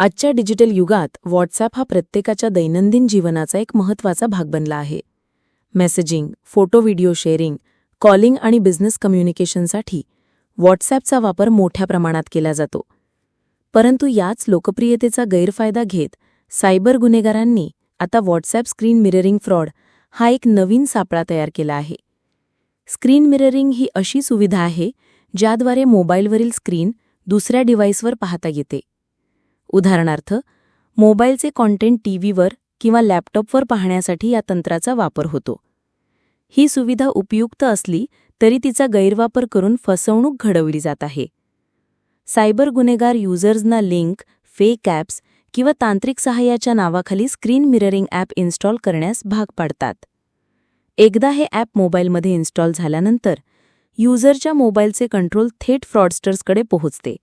आजच्या डिजिटल युगात व्हॉट्सॲप हा प्रत्येकाच्या दैनंदिन जीवनाचा एक महत्त्वाचा भाग बनला आहे. Messaging photo video sharing calling आणि बिझनेस कम्युनिकेशनसाठी व्हॉट्सॲपचा वापर मोठ्या प्रमाणात केला जातो. परंतु याच लोकप्रियतेचा गैरफायदा घेत सायबर गुन्हेगारांनी आता व्हॉट्सॲप स्क्रीन मिररिंग फ्रॉड हा एक नवीन सापळा तयार केला आहे. स्क्रीन मिररिंग ही अशी सुविधा आहे ज्याद्वारे मोबाईलवरील स्क्रीन दुसऱ्या डिव्हाइसवर पाहता येते. उदाहरणार्थ मोबाईलचे कॉन्टेंट टीव्हीवर किंवा लॅपटॉपवर पाहण्यासाठी या तंत्राचा वापर होतो. ही सुविधा उपयुक्त असली तरी तिचा गैरवापर करून फसवणूक घडवली जात आहे. सायबर गुन्हेगार युजर्सना लिंक फेक ॲप्स किंवा तांत्रिक सहाय्याच्या नावाखाली स्क्रीन मिररिंग ॲप इन्स्टॉल करण्यास भाग पाडतात. एकदा हे ॲप मोबाईलमध्ये इन्स्टॉल झाल्यानंतर युजरच्या मोबाईलचे कंट्रोल थेट फ्रॉडस्टर्सकडे पोहोचते.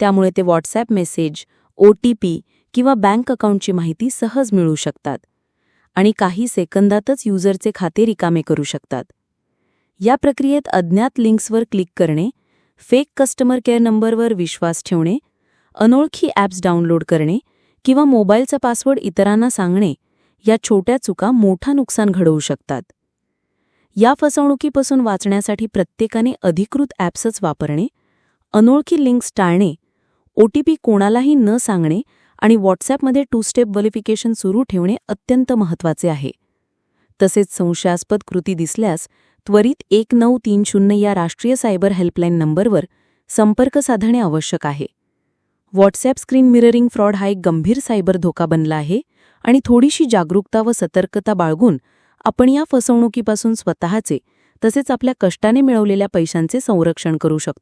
त्यामुळे ते WhatsApp message O T P किंवा बँक अकाउंटची माहिती सहज मिळू शकतात आणि काही सेकंदातच युजरचे खाते रिकामे करू शकतात. या प्रक्रियेत अज्ञात लिंक्सवर क्लिक करणे फेक कस्टमर केअर नंबरवर विश्वास ठेवणे अनोळखी ॲप्स डाउनलोड करणे किंवा मोबाईलचा पासवर्ड इतरांना सांगणे या छोट्या चुका मोठा नुकसान घडवू शकतात. या फसवणुकीपासून वाचण्यासाठी प्रत्येकाने अधिकृत ॲप्सच वापरणे अनोळखी लिंक्स टाळणे ओटीपी कोणालाही न सांगणे आणि व्हॉट्सॲपमध्ये टू स्टेप व्हॅलिफिकेशन सुरू ठेवणे अत्यंत महत्त्वाचे आहे. तसेच संशयास्पद कृती दिसल्यास त्वरित एक नऊ तीन शून्य या राष्ट्रीय सायबर हेल्पलाईन नंबरवर संपर्क साधणे आवश्यक आहे. व्हॉट्सॲप स्क्रीन मिररिंग फ्रॉड हा एक गंभीर सायबर धोका बनला आहे आणि थोडीशी जागरूकता व सतर्कता बाळगून आपण या फसवणुकीपासून स्वतःचे तसेच आपल्या कष्टाने मिळवलेल्या पैशांचे संरक्षण करू शकतो.